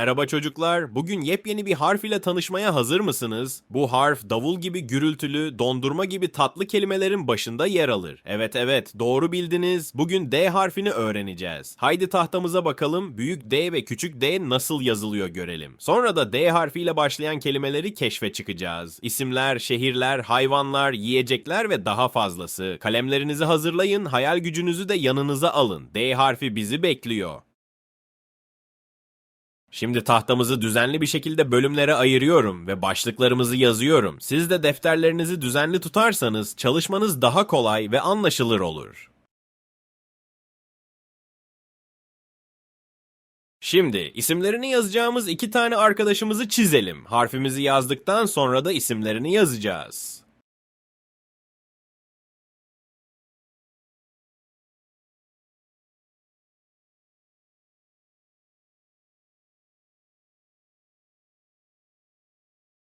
Merhaba çocuklar. Bugün yepyeni bir harf ile tanışmaya hazır mısınız? Bu harf davul gibi gürültülü, dondurma gibi tatlı kelimelerin başında yer alır. Evet evet, doğru bildiniz. Bugün D harfini öğreneceğiz. Haydi tahtamıza bakalım. Büyük D ve küçük D nasıl yazılıyor görelim. Sonra da D harfiyle başlayan kelimeleri keşfe çıkacağız. İsimler, şehirler, hayvanlar, yiyecekler ve daha fazlası. Kalemlerinizi hazırlayın, hayal gücünüzü de yanınıza alın. D harfi bizi bekliyor. Şimdi tahtamızı düzenli bir şekilde bölümlere ayırıyorum ve başlıklarımızı yazıyorum. Siz de defterlerinizi düzenli tutarsanız çalışmanız daha kolay ve anlaşılır olur. Şimdi isimlerini yazacağımız iki tane arkadaşımızı çizelim. Harfimizi yazdıktan sonra da isimlerini yazacağız.